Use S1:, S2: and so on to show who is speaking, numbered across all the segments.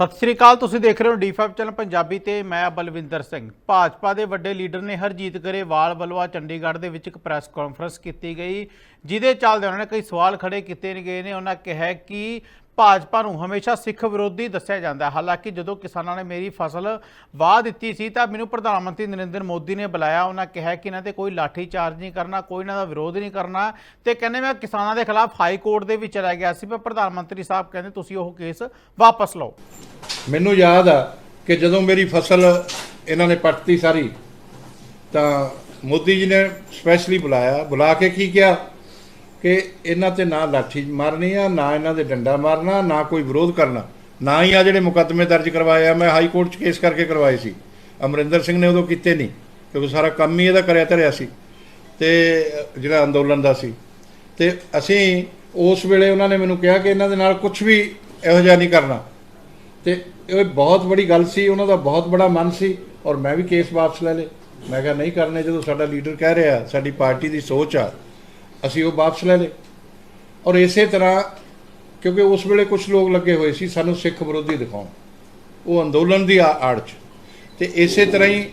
S1: ਸਤਿ ਸ੍ਰੀ ਅਕਾਲ, ਤੁਸੀਂ ਦੇਖ ਰਹੇ ਹੋ ਡੀ5 ਚੈਨਲ ਪੰਜਾਬੀ ਤੇ ਮੈਂ ਬਲਵਿੰਦਰ ਸਿੰਘ। ਭਾਜਪਾ ਦੇ ਵੱਡੇ ਲੀਡਰ ਨੇ ਹਰਜੀਤ ਗਰੇਵਾਲ ਵੱਲੋਂ ਅੱਜ ਚੰਡੀਗੜ੍ਹ ਦੇ ਵਿੱਚ ਇੱਕ ਪ੍ਰੈਸ ਕਾਨਫਰੰਸ ਕੀਤੀ ਗਈ, ਜਿਹਦੇ ਚੱਲਦੇ ਉਹਨਾਂ ਨੇ ਕਈ ਸਵਾਲ ਖੜੇ ਕੀਤੇ ਨੇ ਗਏ ਨੇ। ਉਹਨਾਂ ਕਿਹਾ ਕਿ ਭਾਜਪਾ ਨੂੰ ਹਮੇਸ਼ਾ ਸਿੱਖ ਵਿਰੋਧੀ ਦੱਸਿਆ ਜਾਂਦਾ ਹੈ। ਹਾਲਾਂਕਿ ਜਦੋਂ ਕਿਸਾਨਾਂ ਨੇ ਮੇਰੀ ਫਸਲ ਵਾਹ ਦਿੱਤੀ ਸੀ ਤਾਂ ਮੈਨੂੰ ਪ੍ਰਧਾਨ ਮੰਤਰੀ ਨਰਿੰਦਰ ਮੋਦੀ ਨੇ ਬੁਲਾਇਆ। ਉਹਨਾਂ ਕਿਹਾ ਕਿ ਇਹਨਾਂ ਤੇ ਕੋਈ ਲਾਠੀ ਚਾਰਜ ਨਹੀਂ ਕਰਨਾ, ਕੋਈ ਇਹਨਾਂ ਦਾ ਵਿਰੋਧ ਨਹੀਂ ਕਰਨਾ ਤੇ ਕਹਿੰਦੇ ਮੈਂ ਕਿਸਾਨਾਂ ਦੇ ਖਿਲਾਫ ਹਾਈ ਕੋਰਟ ਦੇ ਵਿੱਚ ਚਲਾ ਗਿਆ ਸੀ। ਪਰ ਪ੍ਰਧਾਨ ਮੰਤਰੀ ਸਾਹਿਬ ਕਹਿੰਦੇ, ਤੁਸੀਂ ਉਹ ਕੇਸ ਵਾਪਸ ਲਓ।
S2: ਮੈਨੂੰ ਯਾਦ ਆ ਕਿ ਜਦੋਂ ਮੇਰੀ ਫਸਲ ਇਹਨਾਂ ਨੇ ਪੱਟਤੀ ਸਾਰੀ, ਤਾਂ ਮੋਦੀ ਜੀ ਨੇ ਸਪੈਸ਼ਲੀ ਬੁਲਾਇਆ। ਬੁਲਾ ਕੇ ਕੀ ਕਿਹਾ? ਕਿ ਇਹਨਾਂ ਤੇ ਨਾ ਲਾਠੀ ਮਾਰਨੀ ਆ, ਨਾ ਇਹਨਾਂ ਦੇ ਡੰਡਾ ਮਾਰਨਾ, ਨਾ ਕੋਈ ਵਿਰੋਧ ਕਰਨਾ। ਨਾ ਹੀ ਆ ਜਿਹੜੇ ਮੁਕੱਦਮੇ ਦਰਜ ਕਰਵਾਏ ਆ, ਮੈਂ ਹਾਈ ਕੋਰਟ 'ਚ ਕੇਸ ਕਰਕੇ ਕਰਵਾਏ ਸੀ। ਅਮਰਿੰਦਰ ਸਿੰਘ ਨੇ ਉਦੋਂ ਕੀਤੇ ਨਹੀਂ, ਕਿਉਂਕਿ ਸਾਰਾ ਕੰਮ ਹੀ ਇਹਦਾ ਕਰਿਆ ਧਰਿਆ ਸੀ। ਤੇ ਜਿਹੜਾ ਅੰਦੋਲਨ ਦਾ ਸੀ। ਤੇ ਅਸੀਂ ਉਸ ਵੇਲੇ ਉਹਨਾਂ ਨੇ ਮੈਨੂੰ ਕਿਹਾ ਕਿ ਇਹਨਾਂ ਦੇ ਨਾਲ ਕੁਝ ਵੀ ਇਹੋ ਜਿਹਾ ਨਹੀਂ ਕਰਨਾ। ਤੇ ਇਹ ਬਹੁਤ ਬੜੀ ਗੱਲ ਸੀ, ਉਹਨਾਂ ਦਾ ਬਹੁਤ ਬੜਾ ਮਨ ਸੀ, ਔਰ ਮੈਂ ਵੀ ਕੇਸ ਵਾਪਸ ਲੈ ਲੇ ਮੈਂ ਕਿਹਾ, ਨਹੀਂ ਕਰਨੇ ਜਦੋਂ ਸਾਡਾ ਲੀਡਰ ਕਹਿ ਰਿਹਾ, ਸਾਡੀ ਪਾਰਟੀ ਦੀ ਸੋਚ ਆ ਅਸੀਂ ਉਹ ਵਾਪਸ ਲੈ ਲਏ। ਔਰ ਇਸੇ ਤਰ੍ਹਾਂ ਕਿਉਂਕਿ ਉਸ ਵੇਲੇ ਕੁਝ ਲੋਕ ਲੱਗੇ ਹੋਏ ਸੀ, ਸਾਨੂੰ ਸਿੱਖ ਵਿਰੋਧੀ ਦਿਖਾਉਣ। ਉਹ ਅੰਦੋਲਨ ਦੀ ਆ- ਆੜ 'ਚ। ਤੇ ਇਸੇ ਤਰ੍ਹਾਂ ਹੀ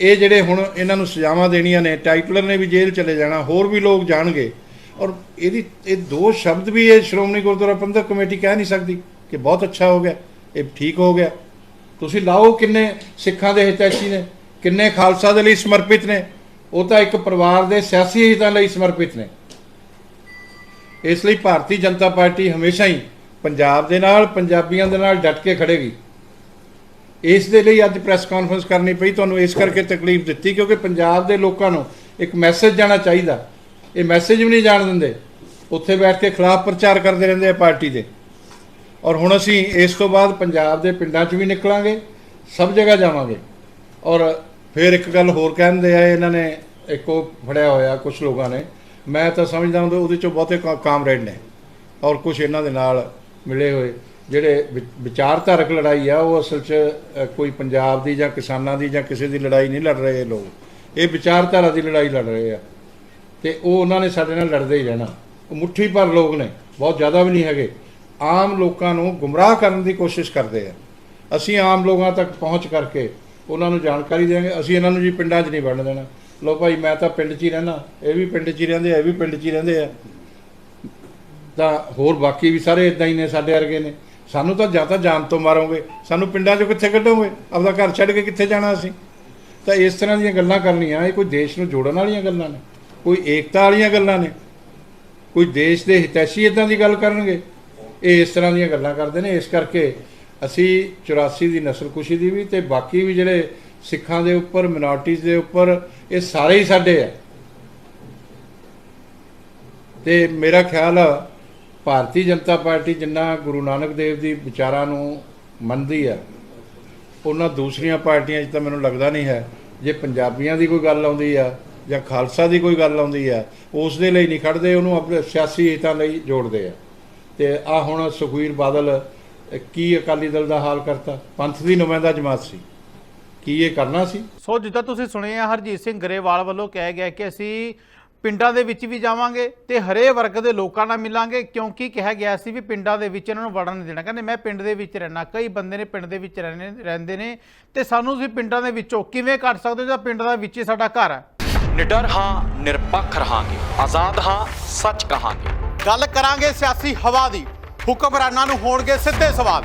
S2: ਇਹ ਜਿਹੜੇ ਹੁਣ ਇਹਨਾਂ ਨੂੰ ਸਜ਼ਾਵਾਂ ਦੇਣੀਆਂ ਨੇ, ਟਾਈਟਲਰ ਨੇ ਵੀ ਜੇਲ੍ਹ ਚਲੇ ਜਾਣਾ, ਹੋਰ ਵੀ ਲੋਕ ਜਾਣਗੇ। ਔਰ ਇਹਦੀ, ਇਹ ਦੋ ਸ਼ਬਦ ਵੀ ਇਹ ਸ਼੍ਰੋਮਣੀ ਗੁਰਦੁਆਰਾ ਪ੍ਰਬੰਧਕ ਕਮੇਟੀ ਕਹਿ ਨਹੀਂ ਸਕਦੀ ਕਿ ਬਹੁਤ ਅੱਛਾ ਹੋ ਗਿਆ, ਇਹ ਠੀਕ ਹੋ ਗਿਆ। ਤੁਸੀਂ ਲਾਓ ਕਿੰਨੇ ਸਿੱਖਾਂ ਦੇ ਹਿਤੈਸ਼ੀ ਨੇ, ਕਿੰਨੇ ਖਾਲਸਾ ਦੇ ਲਈ ਸਮਰਪਿਤ ਨੇ। ਉਹ ਤਾਂ ਇੱਕ ਪਰਿਵਾਰ ਦੇ ਸਿਆਸੀ ਹਿੱਤਾਂ ਲਈ ਸਮਰਪਿਤ ਨੇ। ਇਸ ਲਈ ਭਾਰਤੀ ਜਨਤਾ ਪਾਰਟੀ ਹਮੇਸ਼ਾ ਹੀ ਪੰਜਾਬ ਦੇ ਨਾਲ, ਪੰਜਾਬੀਆਂ ਦੇ ਨਾਲ ਡਟ ਕੇ ਖੜੇਗੀ। ਇਸ ਦੇ ਲਈ ਅੱਜ ਪ੍ਰੈਸ ਕਾਨਫਰੰਸ ਕਰਨੀ ਪਈ। ਤੁਹਾਨੂੰ ਇਸ ਕਰਕੇ ਤਕਲੀਫ ਦਿੱਤੀ ਕਿਉਂਕਿ ਪੰਜਾਬ ਦੇ ਲੋਕਾਂ ਨੂੰ ਇੱਕ ਮੈਸੇਜ ਜਾਣਾ ਚਾਹੀਦਾ। ਇਹ ਮੈਸੇਜ ਵੀ ਨਹੀਂ ਜਾਣ ਦਿੰਦੇ। ਉੱਥੇ ਬੈਠ ਕੇ ਖਿਲਾਫ ਪ੍ਰਚਾਰ ਕਰਦੇ ਰਹਿੰਦੇ ਆ ਪਾਰਟੀ ਦੇ। ਔਰ ਹੁਣ ਅਸੀਂ ਇਸ ਤੋਂ ਬਾਅਦ ਪੰਜਾਬ ਦੇ ਪਿੰਡਾਂ 'ਚ ਵੀ ਨਿਕਲਾਂਗੇ, ਸਭ ਜਗ੍ਹਾ ਜਾਵਾਂਗੇ। ਔਰ ਫਿਰ ਇੱਕ ਗੱਲ ਹੋਰ ਕਹਿੰਦੇ ਆ ਇਹਨਾਂ ਨੇ ਇੱਕੋ ਫੜਿਆ ਹੋਇਆ ਕੁਝ ਲੋਕਾਂ ਨੇ। ਮੈਂ ਤਾਂ ਸਮਝਦਾ ਹਾਂ ਉਹਦੇ ਚੋਂ ਬਹੁਤੇ ਕਾ- ਕਾਮਰੇਡ ਨੇ ਔਰ ਕੁਝ ਇਹਨਾਂ ਦੇ ਨਾਲ ਮਿਲੇ ਹੋਏ। ਜਿਹੜੇ ਵਿ- ਵਿਚਾਰਧਾਰਕ ਲੜਾਈ ਆ, ਉਹ ਅਸਲ 'ਚ ਕੋਈ ਪੰਜਾਬ ਦੀ ਜਾਂ ਕਿਸਾਨਾਂ ਦੀ ਜਾਂ ਕਿਸੇ ਦੀ ਲੜਾਈ ਨਹੀਂ ਲੜ ਰਹੇ ਇਹ ਲੋਕ। ਇਹ ਵਿਚਾਰਧਾਰਾ ਦੀ ਲੜਾਈ ਲੜ ਰਹੇ ਆ। ਤੇ ਉਹ ਉਹਨਾਂ ਨੇ ਸਾਡੇ ਨਾਲ ਲੜਦੇ ਹੀ ਰਹਿਣਾ। ਉਹ ਮੁੱਠੀ ਭਰ ਲੋਕ ਨੇ, ਬਹੁਤ ਜ਼ਿਆਦਾ ਵੀ ਨਹੀਂ ਹੈਗੇ। ਆਮ ਲੋਕਾਂ ਨੂੰ ਗੁੰਮਰਾਹ ਕਰਨ ਦੀ ਕੋਸ਼ਿਸ਼ ਕਰਦੇ ਆ। ਅਸੀਂ ਆਮ ਲੋਕਾਂ ਤੱਕ ਪਹੁੰਚ ਕਰਕੇ ਉਹਨਾਂ ਨੂੰ ਜਾਣਕਾਰੀ ਦੇਵਾਂਗੇ ਅਸੀਂ ਇਹਨਾਂ ਨੂੰ ਜੀ ਪਿੰਡਾਂ 'ਚ ਨਹੀਂ ਵੜਨ ਦੇਣਾ। ਲੋ ਭਾਈ, ਮੈਂ ਤਾਂ ਪਿੰਡ 'ਚ ਹੀ ਰਹਿਣਾ ਇਹ ਵੀ ਪਿੰਡ 'ਚ ਹੀ ਰਹਿੰਦੇ ਆ, ਇਹ ਵੀ ਪਿੰਡ 'ਚ ਹੀ ਰਹਿੰਦੇ ਆ। ਤਾਂ ਹੋਰ ਬਾਕੀ ਵੀ ਸਾਰੇ ਇਦਾਂ ਹੀ ਨੇ, ਸਾਡੇ ਵਰਗੇ ਨੇ। ਸਾਨੂੰ ਤਾਂ ਜਾਂ ਤਾਂ ਜਾਨ ਤੋਂ ਮਾਰੋਗੇ। ਸਾਨੂੰ ਪਿੰਡਾਂ 'ਚੋਂ ਕਿੱਥੇ ਕੱਢੋਗੇ? ਆਪਦਾ ਘਰ ਛੱਡ ਕੇ ਕਿੱਥੇ ਜਾਣਾ ਅਸੀਂ? ਤਾਂ ਇਸ ਤਰ੍ਹਾਂ ਦੀਆਂ ਗੱਲਾਂ ਕਰਨੀਆਂ। ਇਹ ਕੋਈ ਦੇਸ਼ ਨੂੰ ਜੋੜਨ ਵਾਲੀਆਂ ਗੱਲਾਂ ਨੇ। ਕੋਈ ਏਕਤਾ ਵਾਲੀਆਂ ਗੱਲਾਂ ਨੇ। ਕੋਈ ਦੇਸ਼ ਦੇ ਹਿਤੈਸ਼ੀ ਇਦਾਂ ਦੀ ਗੱਲ ਕਰਨਗੇ। ਇਹ ਇਸ ਤਰ੍ਹਾਂ ਦੀਆਂ ਗੱਲਾਂ ਕਰਦੇ ਨੇ। ਇਸ ਕਰਕੇ ਅਸੀਂ 84 ਦੀ ਨਸਲਕੁਸ਼ੀ ਦੀ ਵੀ ਤੇ ਬਾਕੀ ਵੀ ਜਿਹੜੇ ਸਿੱਖਾਂ ਦੇ ਉੱਪਰ, ਮਿਨੋਰਟੀਜ਼ ਦੇ ਉੱਪਰ, ਇਹ ਸਾਰੇ ਹੀ ਸਾਡੇ ਆ। ਤੇ ਮੇਰਾ ਖਿਆਲ ਆ, ਭਾਰਤੀ ਜਨਤਾ ਪਾਰਟੀ ਜਿੰਨਾ ਗੁਰੂ ਨਾਨਕ ਦੇਵ ਦੀ ਵਿਚਾਰਾਂ ਨੂੰ ਮੰਨਦੀ ਆ, ਉਹਨਾਂ ਦੂਸਰੀਆਂ ਪਾਰਟੀਆਂ 'ਚ ਤਾਂ ਮੈਨੂੰ ਲੱਗਦਾ ਨਹੀਂ ਹੈ। ਜੇ ਪੰਜਾਬੀਆਂ ਦੀ ਕੋਈ ਗੱਲ ਆਉਂਦੀ ਆ, ਜਾਂ ਖਾਲਸਾ ਦੀ ਕੋਈ ਗੱਲ ਆਉਂਦੀ ਆ, ਉਸ ਦੇ ਲਈ ਨਹੀਂ ਖੜਦੇ, ਉਹਨੂੰ ਆਪਣੇ ਸਿਆਸੀ ਹਿੱਤਾਂ ਲਈ ਜੋੜਦੇ ਆ। ਤੇ ਆ ਹੁਣ ਸੁਖਵੀਰ ਬਾਦਲ, ਕੀ ਅਕਾਲੀ ਦਲ ਦਾ ਹਾਲ ਕਰਤਾ? ਪੰਥ ਦੀ ਨੁਮਾਇੰਦਾ ਜਮਾਤ ਸੀ। ਕੀ ਇਹ ਕਰਨਾ ਸੀ?
S1: ਸੋ ਜਿੱਦਾਂ ਤੁਸੀਂ ਸੁਣਿਆ ਹਰਜੀਤ ਸਿੰਘ ਗਰੇਵਾਲ ਵੱਲੋਂ ਕਿਹਾ ਗਿਆ ਕਿ ਅਸੀਂ ਪਿੰਡਾਂ ਦੇ ਵਿੱਚ ਵੀ ਜਾਵਾਂਗੇ ਤੇ ਹਰੇ ਵਰਗ ਦੇ ਲੋਕਾਂ ਨਾਲ ਮਿਲਾਂਗੇ ਕਿਉਂਕਿ ਕਿਹਾ ਗਿਆ ਸੀ ਵੀ ਪਿੰਡਾਂ ਦੇ ਵਿੱਚ ਇਹਨਾਂ ਨੂੰ ਵੜਨ ਨਹੀਂ ਦੇਣਾ। ਕਹਿੰਦੇ ਮੈਂ ਪਿੰਡ ਦੇ ਵਿੱਚ ਰਹਿਣਾ ਕਈ ਬੰਦੇ ਨੇ ਪਿੰਡ ਦੇ ਵਿੱਚ ਰਹਿੰਦੇ ਰਹਿੰਦੇ ਨੇ ਤੇ ਸਾਨੂੰ ਤੁਸੀਂ ਪਿੰਡਾਂ ਦੇ ਵਿੱਚੋਂ ਕਿਵੇਂ ਕੱਢ ਸਕਦੇ ਹੋ ਜਾਂ ਪਿੰਡ ਦਾ ਵਿੱਚ ਹੀ ਸਾਡਾ ਘਰ ਹੈ?
S3: ਨਿਡਰ ਹਾਂ ਨਿਰਪੱਖ ਰਹਾਂਗੇ ਆਜ਼ਾਦ ਹਾਂ ਸੱਚ ਕਹਾਂਗੇ।
S1: ਗੱਲ ਕਰਾਂਗੇ ਸਿਆਸੀ ਹਵਾ ਦੀ ਹੁਕਮਰਾਨਾਂ ਨੂੰ ਹੋਣਗੇ ਸਿੱਧੇ ਸਵਾਲ।